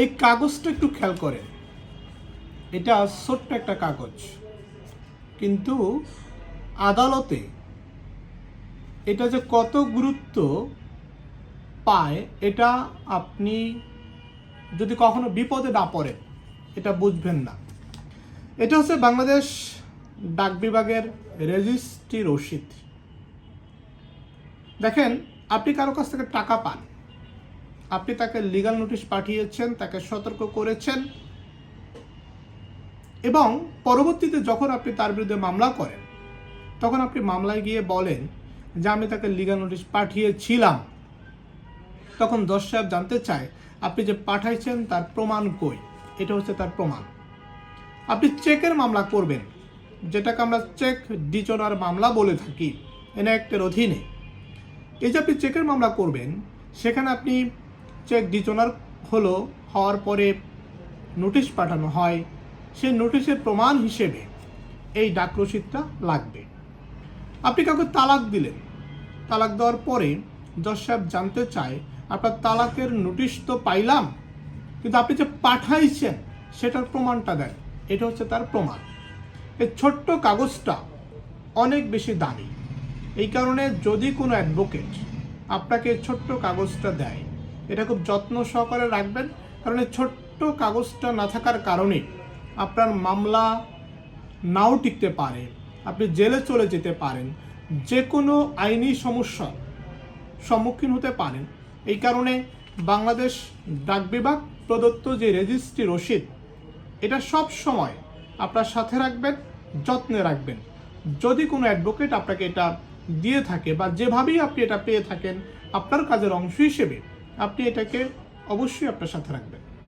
এই কাগজটা একটু খেয়াল করেন। এটা ছোট্ট একটা কাগজ। কিন্তু আদালতে এটা যে কত গুরুত্ব পায়, এটা আপনি যদি কখনো বিপদে না পড়েন, এটা বুঝবেন না। এটা হচ্ছে বাংলাদেশ ডাক বিভাগের রেজিস্ট্রি রসিদ। দেখেন, আপনি কারও কাছ থেকে টাকা পান আপনি তাকে লিগাল নোটিশ পাঠিয়েছেন, তাকে সতর্ক করেছেন এবং পরবর্তীতে যখন আপনি তার বিরুদ্ধে মামলা করেন, তখন আপনি মামলায় গিয়ে বলেন যে আমি তাকে লিগাল নোটিশ পাঠিয়েছিলাম। তখন দশ সাহেব জানতে চায়, আপনি যে পাঠাইছেন তার প্রমাণ কই? এটা হচ্ছে তার প্রমাণ। আপনি চেকের মামলা করবেন, যেটাকে আমরা চেক ডিচনার মামলা বলে থাকি এনঅ্যাক্টের অধীনে। এই যে আপনি চেকের মামলা করবেন, সেখানে আপনি চেক ডিচনার হলো হওয়ার পরে নোটিশ পাঠানো হয় সেই নোটিশের প্রমাণ হিসেবে এই ডাক রসিদটা লাগবে। আপনি কাউকে তালাক দিলেন। তালাক দেওয়ার পরে জজ সাহেব জানতে চায়, আপনার তালাকের নোটিশ তো পাইলাম, কিন্তু আপনি যে পাঠাইছেন সেটার প্রমাণটা দেন, এটা হচ্ছে তার প্রমাণ। এই ছোট্ট কাগজটা অনেক বেশি দামি। এই কারণে যদি কোনো অ্যাডভোকেট আপনাকে ছোট্ট কাগজটা দেয় এটা খুব যত্ন সহকারে রাখবেন, কারণ এই ছোট্ট কাগজটা না থাকার কারণে আপনার মামলা নাও টিকতে পারে, আপনি জেলে চলে যেতে পারেন যে কোনো আইনি সমস্যা সম্মুখীন হতে পারেন। এই কারণে বাংলাদেশ ডাক বিভাগ, প্রদত্ত যে রেজিস্ট্রি রসিদ, এটা সব সময় আপনার সাথে রাখবেন, যত্নে রাখবেন। যদি কোনো অ্যাডভোকেট আপনাকে এটা দিয়ে থাকে বা যেভাবেই আপনি এটা পেয়ে থাকেন, আপনার কাজের অংশ হিসেবে আপনি এটাকে অবশ্যই আপনার সাথে রাখবেন।